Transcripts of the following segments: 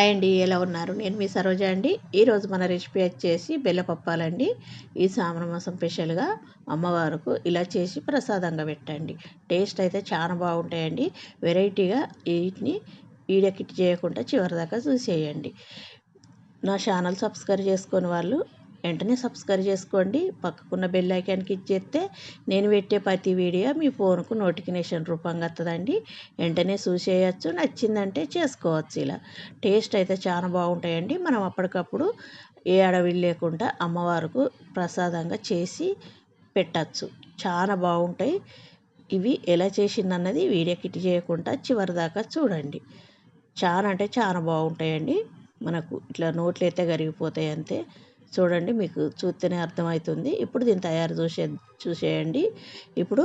Hi అండి ఎలా ఉన్నారు? నేను మీ సరోజ అండి. ఈరోజు మన రెసిపీ వచ్చేసి బెల్లపప్పాలండి. ఈ సామన మాసం స్పెషల్గా అమ్మవారికి ఇలా చేసి ప్రసాదంగా పెట్టండి. టేస్ట్ అయితే చాలా బాగుంటాయండి. వెరైటీగా వీటిని వీడియోకిట్ చేయకుండా చివరిదాకా చూసేయండి. నా ఛానల్ సబ్స్క్రైబ్ చేసుకుని వాళ్ళు వెంటనే సబ్స్క్రైబ్ చేసుకోండి. పక్కకున్న బెల్ ఐకాన్కి ఇచ్చేస్తే నేను పెట్టే ప్రతి వీడియో మీ ఫోన్కు నోటిఫికేషన్ రూపంగా వస్తుందండి వెంటనే చూసేయచ్చు నచ్చిందంటే చేసుకోవచ్చు ఇలా. టేస్ట్ అయితే చాలా బాగుంటాయండి. మనం అప్పటికప్పుడు ఏ అడవి లేకుండా అమ్మవారికి ప్రసాదంగా చేసి పెట్టచ్చు. చాలా బాగుంటాయి. ఇవి ఎలా చేసిందన్నది వీడియో కిట్ చేయకుండా చివరి దాకా చూడండి. చాలా అంటే చాలా బాగుంటాయండి. మనకు ఇట్లా నోట్లు అయితే కరిగిపోతాయి అంతే. చూడండి మీకు చూస్తేనే అర్థమవుతుంది. ఇప్పుడు దీన్ని తయారు చూసే చూసేయండి. ఇప్పుడు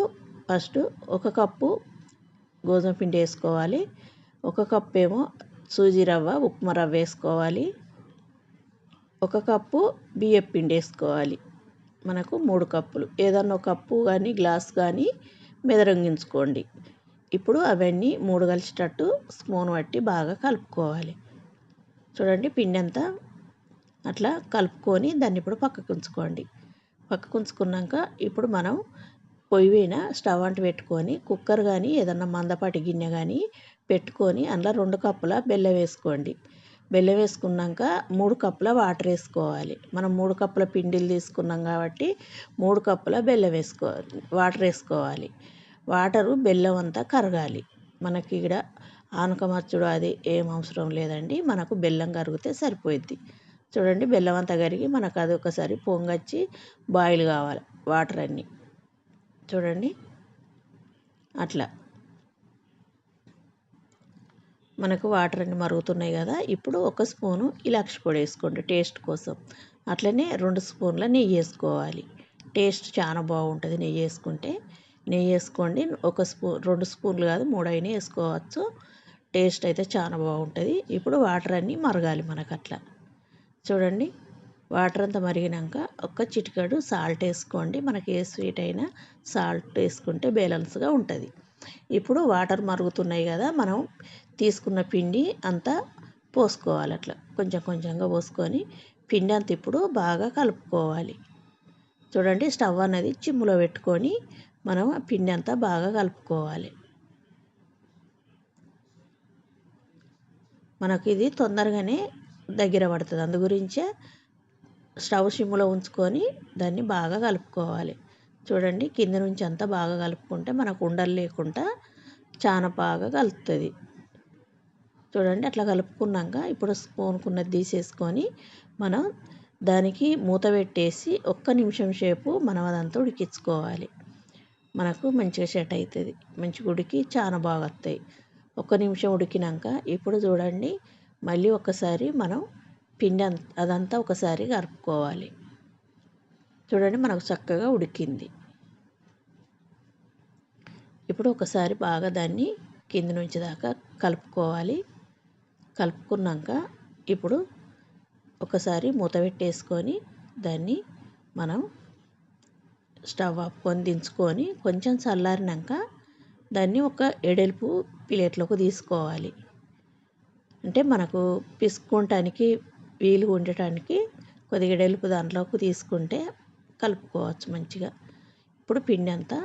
ఫస్ట్ ఒక కప్పు గోధుమ పిండి వేసుకోవాలి. ఒక కప్పు ఏమో సూజీ రవ్వ ఉప్మా రవ్వ వేసుకోవాలి. ఒక కప్పు బియ్యం పిండి వేసుకోవాలి. మనకు మూడు కప్పులు. ఏదన్నా ఒక కప్పు కానీ గ్లాస్ కానీ మెదరంగించుకోండి. ఇప్పుడు అవన్నీ మూడు కలిసేటట్టు స్పూన్ పట్టి బాగా కలుపుకోవాలి. చూడండి పిండి అంతా అట్లా కలుపుకొని దాన్ని ఇప్పుడు పక్కకు ఉంచుకోండి. పక్కకు ఉంచుకున్నాక ఇప్పుడు మనం పొయ్యి పైన స్టవ్ అంటు పెట్టుకొని కుక్కర్ కానీ ఏదన్నా మందపాటి గిన్నె కానీ పెట్టుకొని అందులో రెండు కప్పుల బెల్లం వేసుకోండి. బెల్లం వేసుకున్నాక మూడు కప్పుల వాటర్ వేసుకోవాలి. మనం మూడు కప్పుల పిండిలు తీసుకున్నాం కాబట్టి మూడు కప్పుల బెల్లం వేసుకోవాలి వాటర్ వేసుకోవాలి. వాటరు బెల్లం అంతా కరగాలి. మనకి ఇక్కడ ఆనకమర్చుడు అది ఏం అవసరం లేదండి. మనకు బెల్లం కరిగితే సరిపోయిద్ది. చూడండి బెల్లం అంతా కరిగి మనకు అది ఒకసారి పొంగచ్చి బాయిల్ కావాలి వాటర్ అన్నీ. చూడండి అట్లా. మనకు వాటర్ అన్నీ మరుగుతున్నాయి కదా ఇప్పుడు ఒక స్పూను ఇలాక్షి పొడి వేసుకోండి టేస్ట్ కోసం. అట్లనే రెండు స్పూన్ల నెయ్యి వేసుకోవాలి. టేస్ట్ చాలా బాగుంటుంది నెయ్యి వేసుకుంటే. నెయ్యి వేసుకోండి ఒక స్పూన్ రెండు స్పూన్లు కాదు మూడు అయినా వేసుకోవచ్చు. టేస్ట్ అయితే చాలా బాగుంటుంది. ఇప్పుడు వాటర్ అన్నీ మరగాలి మనకు అట్లా. చూడండి. వాటర్ అంతా మరిగినాక ఒక చిటికాడు సాల్ట్ వేసుకోండి. మనకి ఏ స్వీట్ అయినా సాల్ట్ వేసుకుంటే బ్యాలెన్స్గా ఉంటుంది. ఇప్పుడు వాటర్ మరుగుతున్నాయి కదా మనం తీసుకున్న పిండి అంతా పోసుకోవాలి అట్లా. కొంచెం కొంచెంగా పోసుకొని పిండి అంతా ఇప్పుడు బాగా కలుపుకోవాలి. చూడండి స్టవ్ అనేది చిమ్ములో పెట్టుకొని మనం ఆ పిండి అంతా బాగా కలుపుకోవాలి. మనకి ఇది తొందరగానే దగ్గర పడుతుంది. అందు గురించే స్టవ్ సిమ్లో ఉంచుకొని దాన్ని బాగా కలుపుకోవాలి. చూడండి కింద నుంచి అంతా బాగా కలుపుకుంటే మనకు ఉండలు లేకుండా చాలా బాగా కలుపుతుంది. చూడండి అట్లా కలుపుకున్నాక ఇప్పుడు స్పూన్కున్నది తీసేసుకొని మనం దానికి మూత పెట్టేసి ఒక్క నిమిషం సేపు మనం అదంతా ఉడికించుకోవాలి. మనకు మంచిగా సెట్ అవుతుంది. మంచిగా ఉడికి చాలా బాగా వస్తాయి. ఒక్క నిమిషం ఉడికినాక ఇప్పుడు చూడండి మళ్ళీ ఒకసారి మనం పిండి అదంతా ఒకసారి కలుపుకోవాలి. చూడండి మనకు చక్కగా ఉడికింది. ఇప్పుడు ఒకసారి బాగా దాన్ని కింద నుంచి దాకా కలుపుకోవాలి. కలుపుకున్నాక ఇప్పుడు ఒకసారి మూత పెట్టేసుకొని దాన్ని మనం స్టవ్ ఆపుకొని దించుకొని కొంచెం చల్లారినాక దాన్ని ఒక ఎడల్పు ప్లేట్లోకి తీసుకోవాలి. అంటే మనకు పిసుకుంటానికి వీలు ఉండటానికి కొద్దిగా డెలుపు దాంట్లోకి తీసుకుంటే కలుపుకోవచ్చు మంచిగా. ఇప్పుడు పిండి అంతా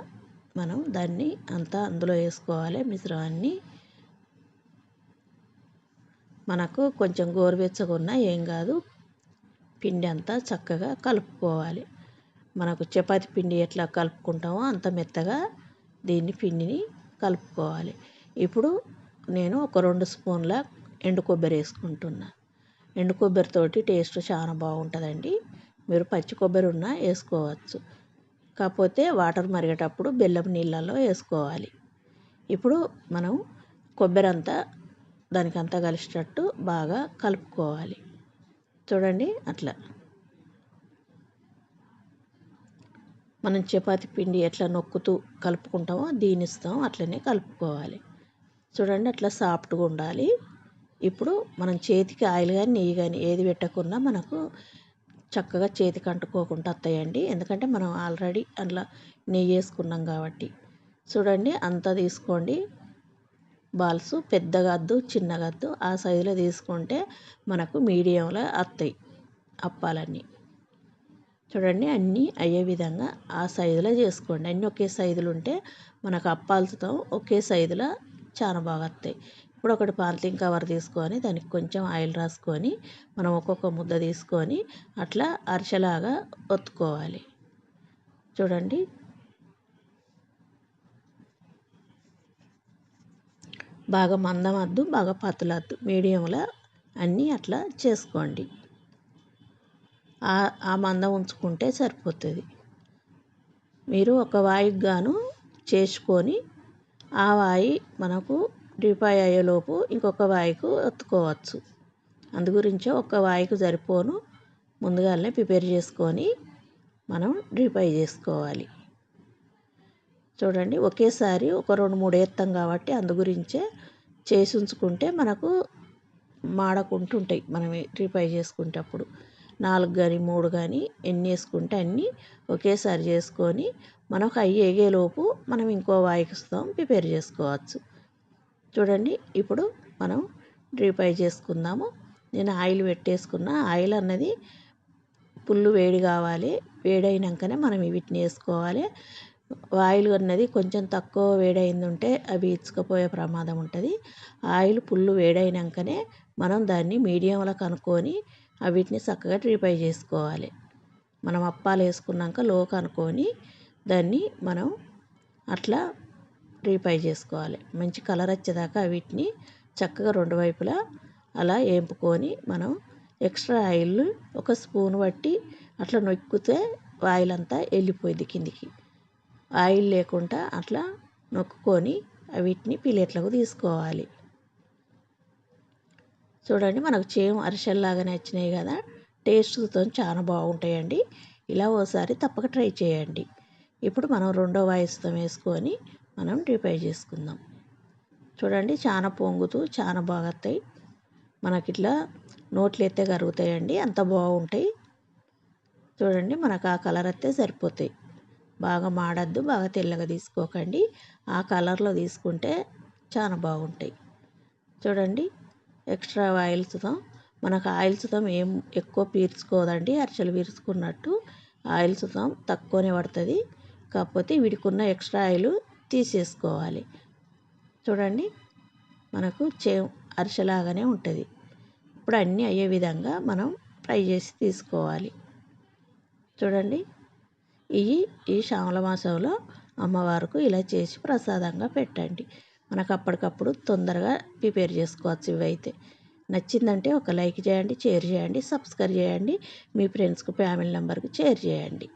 మనం దాన్ని అంతా అందులో వేసుకోవాలి మిశ్రమాన్ని. మనకు కొంచెం గోరువెచ్చగా ఉన్నా ఏం కాదు పిండి అంతా చక్కగా కలుపుకోవాలి. మనకు చపాతి పిండి ఎట్లా కలుపుకుంటామో అంత మెత్తగా దీన్ని పిండిని కలుపుకోవాలి. ఇప్పుడు నేను ఒక రెండు స్పూన్ల ఎండు కొబ్బరి వేసుకుంటున్నా. ఎండు కొబ్బరితోటి టేస్ట్ చాలా బాగుంటుందండి. మీరు పచ్చి కొబ్బరి ఉన్నా వేసుకోవచ్చు. కాకపోతే వాటర్ మరిగేటప్పుడు బెల్లం నీళ్ళల్లో వేసుకోవాలి. ఇప్పుడు మనం కొబ్బరి అంతా దానికంతా కలిసేటట్టు బాగా కలుపుకోవాలి. చూడండి అట్లా. మనం చపాతి పిండి ఎట్లా నొక్కుతూ కలుపుకుంటామో దీనిస్తాం అట్లనే కలుపుకోవాలి. చూడండి అట్లా సాఫ్ట్గా ఉండాలి. ఇప్పుడు మనం చేతికి ఆయిల్ కానీ నెయ్యి కానీ ఏది పెట్టకున్నా మనకు చక్కగా చేతికి అంటుకోకుండా వస్తాయండి. ఎందుకంటే మనం ఆల్రెడీ అందులో నెయ్యి వేసుకున్నాం కాబట్టి. చూడండి అంతా తీసుకోండి. బాల్స్ పెద్దగా వద్దు చిన్నగా వద్దు. ఆ సైజులో తీసుకుంటే మనకు మీడియంలో వస్తాయి అప్పాలన్నీ. చూడండి అన్నీ అయ్యే విధంగా ఆ సైజులో చేసుకోండి. అన్నీ ఒకే సైజులు ఉంటే మనకు అప్పాలతో ఒకే సైజులో చాలా బాగా వస్తాయి. ఇప్పుడు ఒకటి పాలిథిన్ కవర్ తీసుకొని దానికి కొంచెం ఆయిల్ రాసుకొని మనం ఒక్కొక్క ముద్ద తీసుకొని అట్లా అరిసెలాగా ఒత్తుకోవాలి. చూడండి. బాగా మందం వద్దు బాగా పతులద్దు మీడియంలో అన్నీ అట్లా చేసుకోండి. ఆ మందం ఉంచుకుంటే సరిపోతుంది. మీరు ఒక వాయికి గాను చేసుకొని ఆ వాయి మనకు డ్రీపాయ్ అయ్యేలోపు ఇంకొక వాయికు ఒత్తుకోవచ్చు అందు గురించే ఒక వాయికు సరిపోను. ముందుగానే ప్రిపేర్ చేసుకొని మనం డ్రీపై చేసుకోవాలి. చూడండి ఒకేసారి ఒక రెండు మూడు వేస్తాం కాబట్టి అందు గురించే చేసి ఉంచుకుంటే మనకు మాడకుంటుంటాయి. మనం డ్రీపై చేసుకునేటప్పుడు నాలుగు కానీ మూడు కానీ ఎన్ని వేసుకుంటే అన్నీ ఒకేసారి చేసుకొని మనకు అవి ఎగేలోపు మనం ఇంకో వాయికిస్తాం ప్రిపేర్ చేసుకోవచ్చు. చూడండి ఇప్పుడు మనం డ్రీపై చేసుకుందాము. నేను ఆయిల్ పెట్టేసుకున్న ఆయిల్ అన్నది పుల్లు వేడి కావాలి. వేడైనాకనే మనం వీటిని వేసుకోవాలి. ఆయిల్ అన్నది కొంచెం తక్కువ వేడైంది ఉంటే అవి ఇచ్చుకపోయే ప్రమాదం ఉంటుంది. ఆయిల్ పుల్లు వేడైనాకనే మనం దాన్ని మీడియంలో కనుక్కొని వీటిని చక్కగా డ్రీపై చేసుకోవాలి. మనం అప్పాలు వేసుకున్నాక లో కనుక్కొని దాన్ని మనం అట్లా రీఫ్రై చేసుకోవాలి. మంచి కలర్ వచ్చేదాకా వీటిని చక్కగా రెండు వైపులా అలా వేపుకొని మనం ఎక్స్ట్రా ఆయిల్ ఒక స్పూన్ పట్టి అట్లా నొక్కితే ఆయిల్ అంతా వెళ్ళిపోయింది కిందికి. ఆయిల్ లేకుండా అట్లా నొక్కుకొని వీటిని ప్లేట్లకు తీసుకోవాలి. చూడండి మనకు చేయం అరిసెల్లాగానే వచ్చినాయి కదా. టేస్ట్తో చాలా బాగుంటాయండి. ఇలా ఓసారి తప్పక ట్రై చేయండి. ఇప్పుడు మనం రెండో వాయిస్తో వేసుకొని మనం డీప్ చేసుకుందాం. చూడండి చాలా పొంగుతూ చాలా బాగా వస్తాయి మనకి ఇట్లా నోట్లు ఎత్తే కరుగుతాయండి అంత బాగుంటాయి. చూడండి మనకు ఆ కలర్ వస్తే సరిపోతాయి. బాగా మాడద్దు బాగా తెల్లగా తీసుకోకండి. ఆ కలర్లో తీసుకుంటే చాలా బాగుంటాయి. చూడండి ఎక్స్ట్రా ఆయిల్స్తో మనకు ఆయిల్స్తో ఏం ఎక్కువ పీల్చుకోదండి అరిచలు పీల్చుకున్నట్టు ఆయిల్స్తో తక్కువనే పడుతుంది. కాకపోతే వీడికి ఉన్న ఎక్స్ట్రా ఆయిల్ తీసేసుకోవాలి. చూడండి మనకు చే అరిసెలాగానే ఉంటుంది. ఇప్పుడు అన్నీ అయ్యే విధంగా మనం ఫ్రై చేసి తీసుకోవాలి. చూడండి ఇవి ఈ శ్రావణ మాసంలో అమ్మవారికి ఇలా చేసి ప్రసాదంగా పెట్టండి. మనకు అప్పటికప్పుడు తొందరగా ప్రిపేర్ చేసుకోవచ్చు ఇవైతే. నచ్చిందంటే ఒక లైక్ చేయండి షేర్ చేయండి సబ్స్క్రైబ్ చేయండి మీ ఫ్రెండ్స్కు ఫ్యామిలీ మెంబర్కి షేర్ చేయండి.